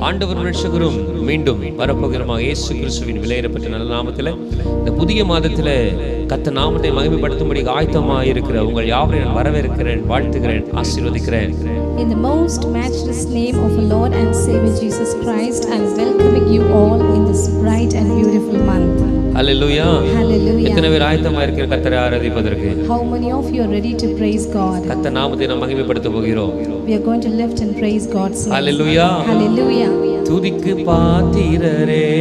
ஆண்டவர் ரட்சகரும் மீண்டும் வரப்போகிறமாக இயேசு கிறிஸ்துவின் விலையிடப்பட்ட நல்ல நாமத்தில் இந்த புதிய மாதத்தில் கத்த நாமத்தை மகிமைப்படுத்தும்படி ஆயத்தமாக இருக்கிற உங்கள் யாவரையும் நான் வரவேற்கிறேன் வாழ்த்துகிறேன் ஆசீர்வதிக்கிறேன் In the most matchless name of our Lord and Savior Jesus Christ, I'm welcoming you all in this bright and beautiful month. Hallelujah Hallelujah. எத்தனை பேர் ஆயத்தமாக இருக்கிற கத்தரை ஆராதிப்பதற்கு How many of you are ready to praise God? கத்த நாமத்தை நாம் மகிமைப்படுத்த போகிறோம் We are going to lift and praise God's name. Hallelujah Hallelujah. துதிக்கு பாத்திரரே.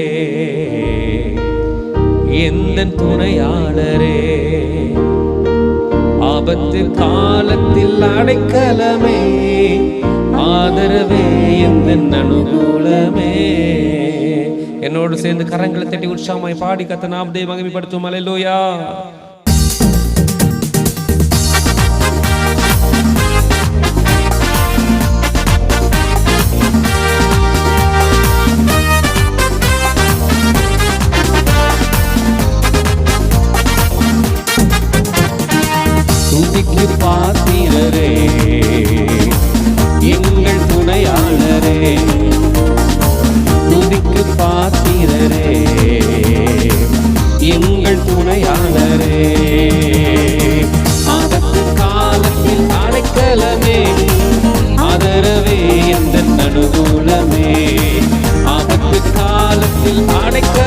எந்த துணையாளரே. ஆபத்து காலத்தில் அடைக்கலமே. ஆதரவே எந்த அனுகூலமே. என்னோடு சேர்ந்து கரங்களை தட்டி உற்சாகமாய் பாடி கத்த நாமதே மகிமைப்படுத்தும்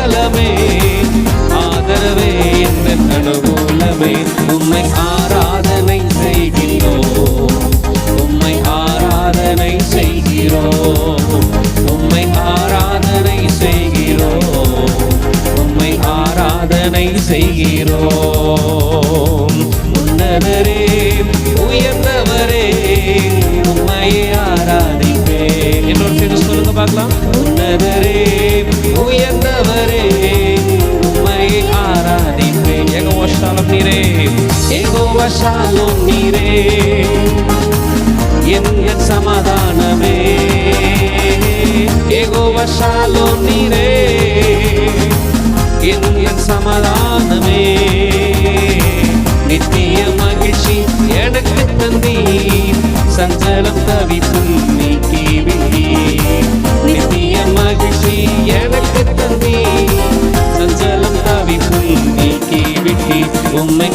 அடைக்கலமே ஏகோவசாலம் நீரே. என் என் சமாதானமே. ஏகோவசாலம் நீரே. என் சமாதானமே. நித்திய மகிழ்ச்சி எனக்கு தந்தி சஞ்சலம் தவிப்பும் நீக்கி விட்டி நித்திய மகிழ்ச்சி எனக்கு தந்தி சஞ்சலம் தவிப்பும் நீக்கி விட்டி உம்மை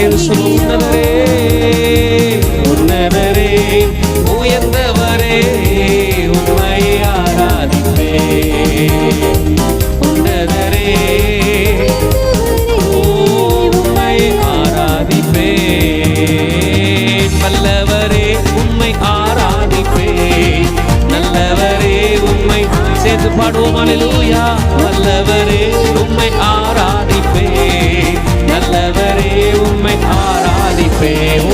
ஆராதனை செல் உன்னதரே உன்னதரே உயர்ந்தவரே உம்மை ஆராதிப்பே. we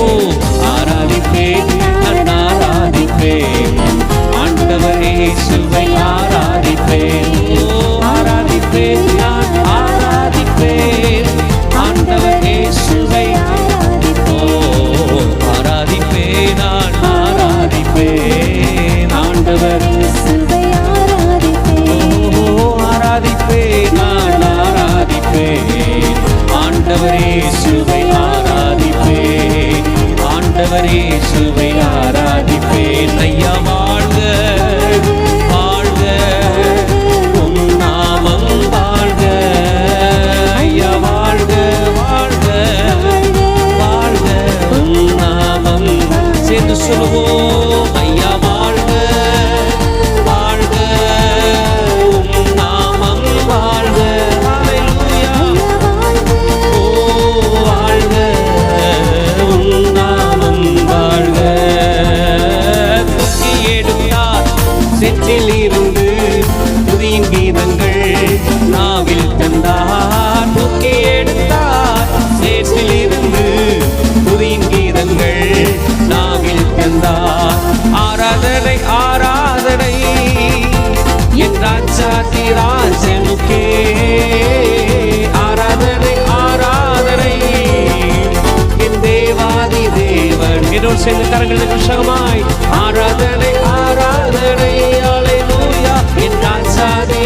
எல்லோரும் சேர்ந்து உற்சாகமாய் ஆராதனை ஆராதனை அல்லேலூயா என் ராஜாவே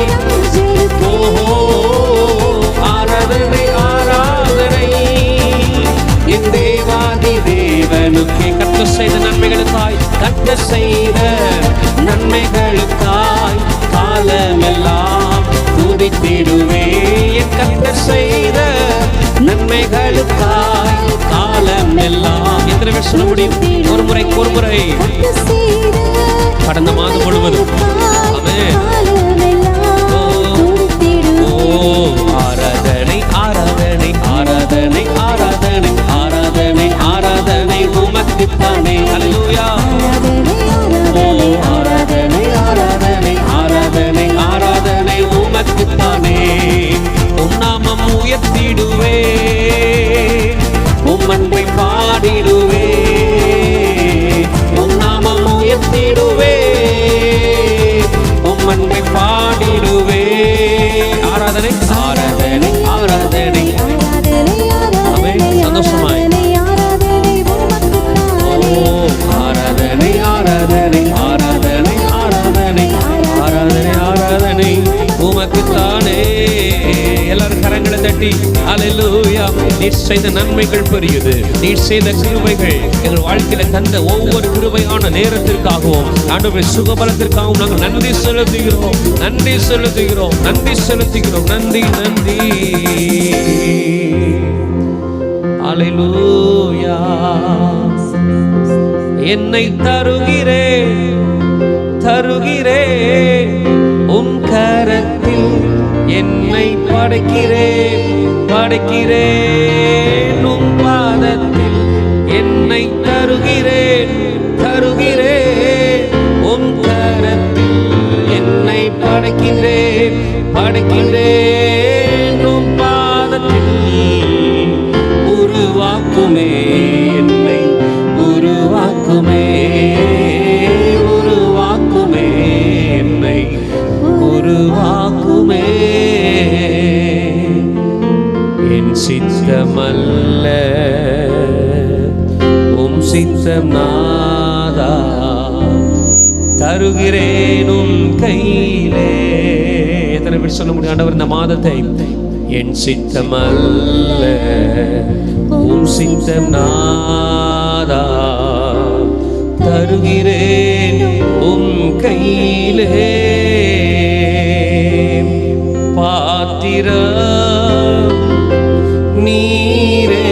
ஓஹோ ஆராதனை ஆராதனை. என் தேவாதி தேவனுக்கே கத்த செய்த நன்மைகளுக்காய் கத்த செய்த நன்மைகளுக்காய் காலமெல்லாம் துதித்திடுவே என் கத்த செய்த நன்மைகளுக்காய் காலமெல்லாம். எத்தனை பேர் சொல்ல முடியும்? ஒரு முறை ஒரு முறை. கடந்த மாதம் முழுவதும். ஆமென். ஓ ஆராதனை ஆராதனை ஆராதனை ஆராதனை ஆராதனை ஆராதனை உமக்குத்தானே. அல்லேலூயா தட்டி. அல்லேலூயா நீர் செய்த நன்மைகள் பெரியது. நீர் செய்த கிருபைகள். எங்கள் வாழ்க்கையில தந்த ஒவ்வொரு கிருபையான நேரத்திற்காகவும் ஆண்டவரை சுகபலத்திற்காகவும் நாங்கள் நன்றி செலுத்துகிறோம். நன்றி செலுத்துகிறோம். நன்றி செலுத்துகிறோம். நன்றி நன்றி. அல்லேலூயா என்னை தருகிறேன் தருகிறேன் உம் கரத்தில். என்னை படைக்கிறேன் படைக்கிறேன். நாதா தருகிறேன் உன் கையிலே. எத்தனை பேர் சொல்ல முடியும் ஆண்டவர் இந்த மாதத்தை? என் சித்தம் அல்ல உன் சித்தம் நாதா. தருகிறேன் உன் கையிலே. பாத்திர நீரே.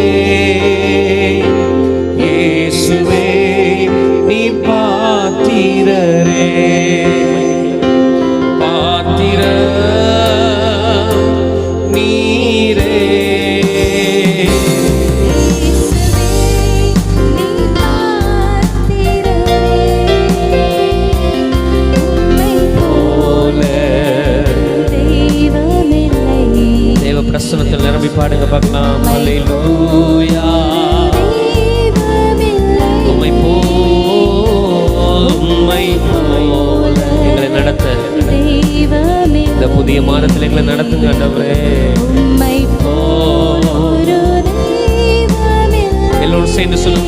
இயேசுவே சேர்ந்து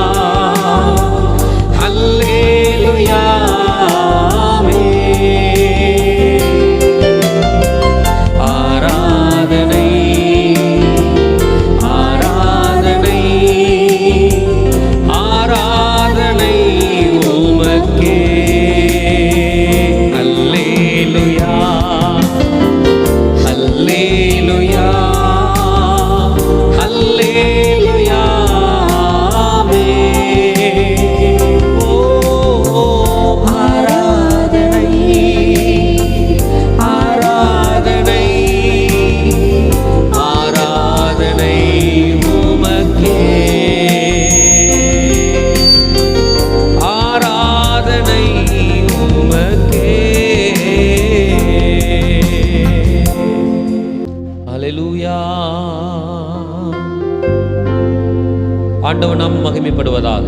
ஆண்டவர் நாம் மகிமைப்படுவதாக.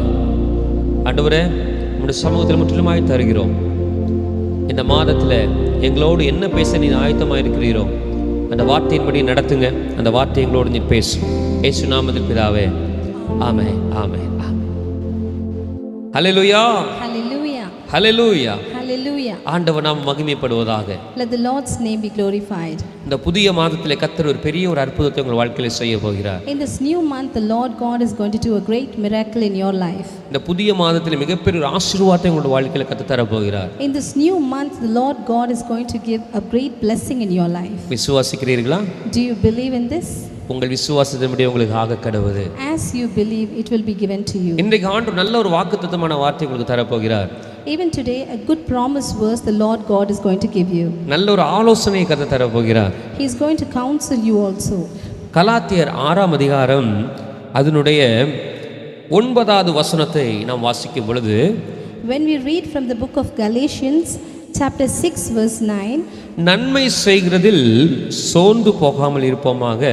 ஆண்டவரே உங்களுடைய சமூகத்தில் முற்றிலுமாய் தருகிறோம். இந்த மாதத்தில் எங்களோடு என்ன பேச நீ ஆயத்தமாக இருக்கிறீரோ அந்த வார்த்தையின்படி நடத்துங்க. அந்த வார்த்தை எங்களோடு நீ பேசும் ஏசு நாமத்தில் பிதாவே. ஆமே ஆமே ஆமே ஹலோ Hallelujah. ஹalleluya Hallelujah. ஆண்டவர் நாம் மகிமைப்படுவதாக Let the Lord's name be glorified. இந்த புதிய மாதத்திலே கர்த்தர் ஒரு பெரிய ஒரு அற்புதத்தை உங்கள் வாழ்க்கையில செய்ய போகிறார் In this new month, the Lord God is going to do a great miracle in your life. இந்த புதிய மாதத்தில் மிகப்பெரிய ஒரு ஆசீர்வாதத்தை உங்களோட வாழ்க்கையில கத்து தர போகிறார் In this new month, the Lord God is going to give a great blessing in your life. விசுவாசிக்கிறீர்களா Do you believe in this? உங்கள் விசுவாசத்தின்படி உங்களுக்கு ஆக கடவுது As you believe, it will be given to you. இன்றைக்கு ஆண்டு நல்ல ஒரு வாக்குத்தத்தமான வார்த்தை உங்களுக்கு தரப்போகிறார் Even today, a good promise verse the Lord God is going to give you. நல்ல ஒரு ஆலோசனையை கத்த தரப்போகிறார் He is going to counsel you also. கலாத்தியர் ஆறாம் அதிகாரம் அதனுடைய ஒன்பதாவது வசனத்தை நாம் வாசிக்கும் பொழுது When we read from the book of Galatians, chapter 6, verse 9, நன்மை செய்கிறதில் சோர்ந்து போகாமல் இருப்போமாக.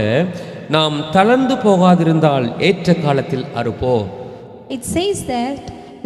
நாம் தளர்ந்து போகாதிருந்தால் ஏற்ற காலத்தில் அறுப்போம். It says that,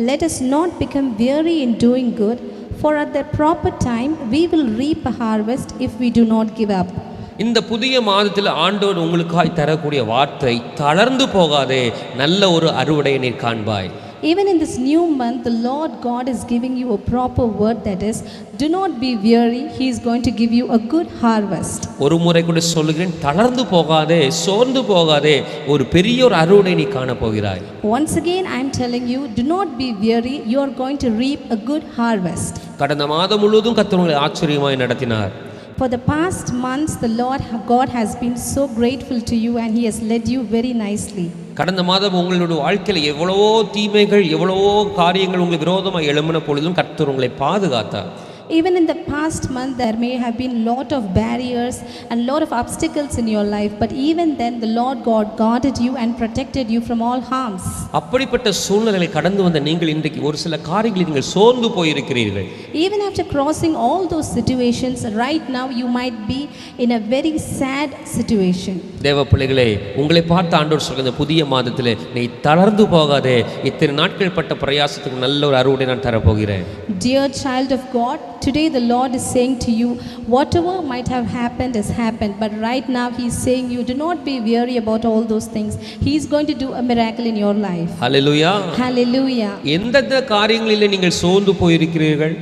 Let us not become weary in doing good, for at the proper time we will reap a harvest if we do not give up. இந்த புதிய மாதத்தில் ஆண்டவர் உங்களுக்காய் தரக்கூடிய வார்த்தை தளர்ந்து போகாதே நல்ல ஒரு அறுவடையை நீர் காண்பாய். Even in this new month, the Lord God is giving you a proper word that is, Do not be weary, He is going to give you a good harvest. ஒரு முறை கூட சொல்லுகிறேன் தளர்ந்து போகாதே சோர்ந்து போகாதே ஒரு பெரிய ஒரு அறுவடை நீ காண போகிறாய் Once again, I am telling you, do not be weary, you are going to reap a good harvest. கடந்த மாதம் முழுவதும் கர்த்தர் உங்களை ஆச்சரியமாய் நடத்தினார் For the past months, the Lord God has been so grateful to you and He has led you very nicely. கடந்த மாதம் உங்களுடைய வாழ்க்கையில் எவ்வளவோ தீமைகள் எவ்வளவோ காரியங்கள் உங்களுக்கு விரோதமாக எழும்பின பொழுதும் கர்த்தர் உங்களை பாதுகாத்தார். Even in the past month, there may have been lot of barriers and lot of obstacles in your life, but even then, the Lord God guarded you and protected you from all harms. அப்படிப்பட்ட சூழ்நிலைகளை கடந்து வந்த நீங்கள் இன்றைக்கு ஒரு சில காரியங்களில் நீங்கள் சோர்ந்து போயிருக்கிறீர்கள் Even after crossing all those situations, right now you might be in a very sad situation. தேவ பிள்ளைகளே உங்களை பார்த்து ஆண்டவர் சொல்கிற புதிய மாதத்தில் நீ தளர்ந்து போகாதே இத்தனை நாட்கள் பட்ட பிரயாசத்துக்கு நல்ல ஒரு அறுவடை நான் தரப்போகிறேன் Dear child of God, today the Lord is saying to you, whatever might have happened has happened, but right now He is saying you do not be weary about all those things. He is going to do a miracle in your life. Hallelujah Hallelujah. எந்தெந்த காரியங்களிலே நீங்கள் சோர்ந்து போயிருக்கிறீர்கள்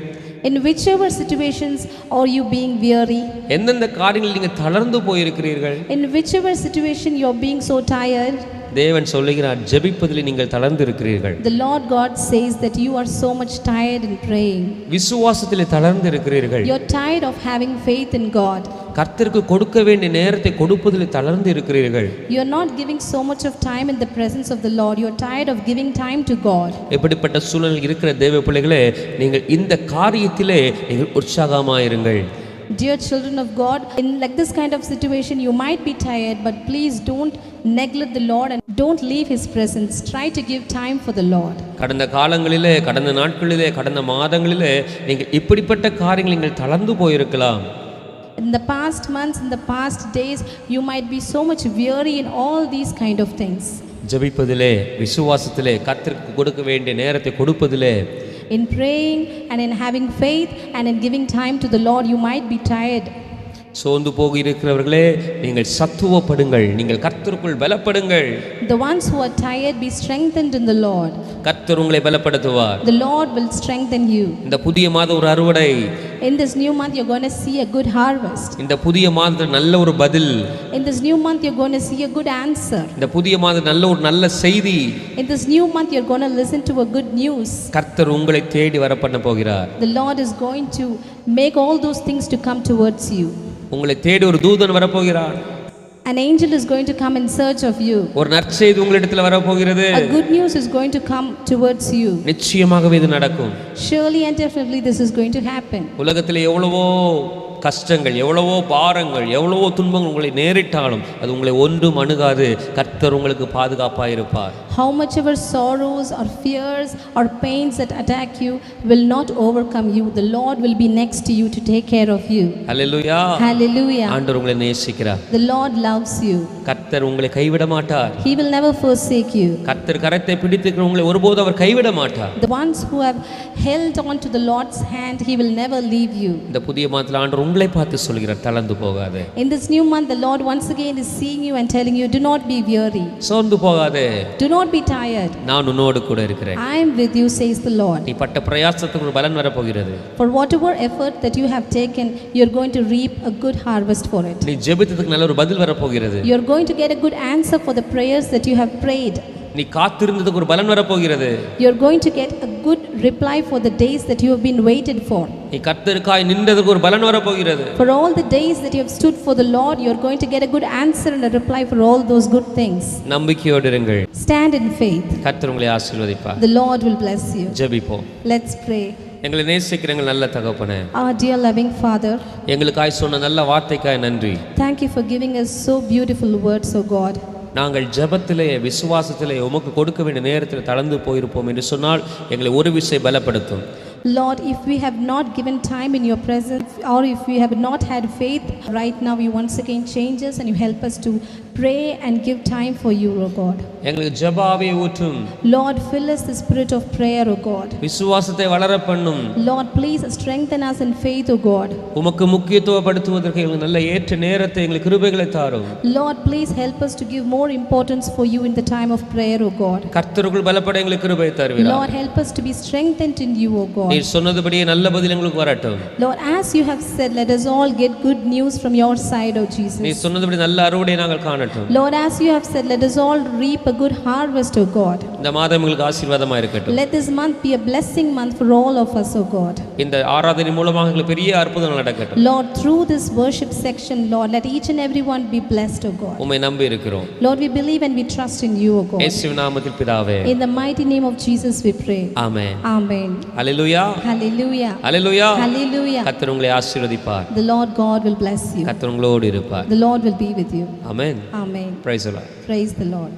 In whichever situations are you being weary, எந்தெந்த காரியங்களில் நீங்கள் தளர்ந்து போயிருக்கிறீர்கள் in whichever situation you're being so tired, தேவன் சொல்லுகிறார் ஜெபிப்பதில் நீங்கள் தளர்ந்து இருக்கிறீர்கள் the Lord God says that you are so much tired in praying. விசுவாசத்தில் தளர்ந்து இருக்கிறீர்கள் You're tired of having faith in God. கர்த்தருக்கு கொடுக்க வேண்டிய நேரத்தை கொடுப்பதில் தளர்ந்து இருக்கிறீர்கள் You're not giving so much of time in the presence of the Lord. You're tired of giving time to God. எப்படிப்பட்ட சூழல் இருக்கிற தேவ பிள்ளைகளே நீங்கள் இந்த காரியத்திலே நீங்கள் உற்சாகமாயிருங்கள் Dear children of God, in like this kind of situation, you might be tired, but please don't neglect the Lord and don't leave His presence. Try to give time for the Lord. கடந்த காலங்களிலே கடந்த நாட்களிலே கடந்த மாதங்களிலே நீங்கள் இப்படிப்பட்ட காரியங்கள் நீங்கள் தளர்ந்து போயிருக்கலாம் In the past months, in the past days, you might be so much weary in all these kind of things. ஜெபிப்பதிலே விசுவாசத்திலே கர்த்தருக்கு கொடுக்க வேண்டிய நேரத்தை கொடுப்பதிலே In praying and in having faith and in giving time to the Lord, you might be tired. சோர்ந்து போக இருக்கிறவர்களே நீங்கள் சத்துவப்படுங்கள் நீங்கள் கர்த்தருக்குள் பலப்படுங்கள் The ones who are tired, be strengthened in the Lord. கர்த்தர் உங்களை பலப்படுத்துவார் The Lord will strengthen you. இந்த புதிய மாதம் ஒரு அறுவடை In this new month, you're going to see a good harvest. இந்த புதிய மாதத்தில் நல்ல ஒரு பதில் In this new month, you're going to see a good answer. இந்த புதிய மாதம் நல்ல ஒரு நல்ல செய்தி In this new month, you're going to listen to a good news. கர்த்தர் உங்களை தேடி வர பண்ண போகிறார் The Lord is going to make all those things to come towards you. உங்களை தேடி ஒரு தூதன் வரப்போகிறார் An angel is going to come in search of you. ஒரு நற்செய்தி உங்களிடத்தில் வரப்போகிறது A good news is going to come towards you. நிச்சயமாகவே இது நடக்கும் Surely and definitely, this is going to happen. உலகத்தில் எவ்வளவோ கஷ்டங்கள் எவ்வளவோ பாரங்கள் எவ்வளவோ துன்பங்கள் உங்களை நேரிட்டாலும் அது உங்களை ஒன்றும் அணுகாது கர்த்தர் உங்களுக்கு பாதுகாப்பாக இருப்பார் How much ever sorrows or fears or pains that attack you will not overcome you. The Lord will be next to you to take care of you. Hallelujah Hallelujah. ஆண்டவர் உங்களை நேசிக்கிறார் The Lord loves you. கர்த்தர் உங்களை கைவிட மாட்டார் He will never forsake you. கர்த்தர் கரத்தை பிடித்து உங்களை ஒருபோதும் அவர் கைவிட மாட்டார் The ones who have held on to the Lord's hand, He will never leave you. இந்த புதிய மாதத்தில் ஆண்டவர் உங்களை பார்த்து சொல்கிறார் தளர்ந்து போகாதே In this new month, the Lord once again is seeing you and telling you, Do not be weary, சோர்ந்து போகாதே do not be tired. நான் உன்னோடு கூட இருக்கிறேன் I am with you, says the Lord. நீ பட்ட பிரயாசத்துக்கு ஒரு பலன் வரப்போகிறது For whatever effort that you have taken, you're going to reap a good harvest for it. நீ ஜெபித்ததுக்கு நல்ல ஒரு பதில் வரப்போகிறது You're going to get a good answer for the prayers that you have prayed. நீ காத்திருந்ததுக்கு ஒரு பலன் வரப்போகிறது You're going to get a good reply for the days that you have been waited for. நீ கர்த்தருக்காய் நின்றதுக்கு ஒரு பலன் வரப்போகிறது For all the days that you have stood for the Lord, you're going to get a good answer and a reply for all those good things. நம்பிக்கையோடு இருங்கள் Stand in faith. கர்த்தர் உங்களை ஆசீர்வதிப்பார் The Lord will bless you. ஜெபிப்போம் Let's pray. எங்களை நேசிக்கிற எங்கள் நல்ல தகப்பனே Our dear loving Father, எங்களுக்காய் சொன்ன நல்ல வார்த்தைக்காய் நன்றி thank you for giving us so beautiful words, O God. நாங்கள் ஜபத்திலே விசுவாசத்திலே உமக்கு கொடுக்க வேண்டிய நேரத்தில் தளர்ந்து போயிருப்போம் என்று சொன்னால் எங்களை ஒரு விசை பலப்படுத்தும். Lord, if we have not given time in your presence, or if we have not had faith, right now you once again change us and you help us to pray and give time for you, O God. எங்களுக்கு ஜெபாவை ஊற்றும் Lord, fill us the spirit of prayer, O God. விசுவாசத்தை வளர பண்ணும் Lord, please strengthen us in faith, O God. உமக்கு முக்கியத்துவப்படுத்துவதற்கு எங்களுக்கு நல்ல ஏற்ற நேரத்தை எங்களுக்கு கிருபைகளை தாரும் Lord, please help us to give more importance for you in the time of prayer, O God. கர்த்தருக்குள் பலப்பட எங்களுக்கு கிருபை தருவீரா Lord, help us to be strengthened in you, O God. நீர் சொன்னதுபடியே நல்ல பதில் எங்களுக்கு வரட்டும் Lord, as you have said, let us all get good news from your side, O Jesus. நீர் சொன்னதுபடி நல்ல அறுவடை நாங்கள் காணட்டும் Lord, as you have said, let us all reap a good harvest, O God. இந்த மாதம் எங்களுக்கு ஆசீர்வாதமா இருக்கட்டும் Let this month be a blessing month for all of us, O God. இந்த ஆராதனை மூலமாக எங்களுக்கு பெரிய அற்புதங்கள் நடக்கட்டும் Lord, through this worship section, Lord, let each and every one be blessed, O God. உம்மை நம்பி இருக்கிறோம் Lord, we believe and we trust in you, O God. இயேசுவின் நாமத்தில் பிதாவே In the mighty name of Jesus, we pray. Amen Amen. Hallelujah Hallelujah. Hallelujah Hallelujah. கர்த்தர் உங்களை ஆசீர்வதிப்பார் The Lord God will bless you. கர்த்தர் உங்களோடு இருப்பார் The Lord will be with you. Amen Amen. Praise எல்லாம் Praise the Lord.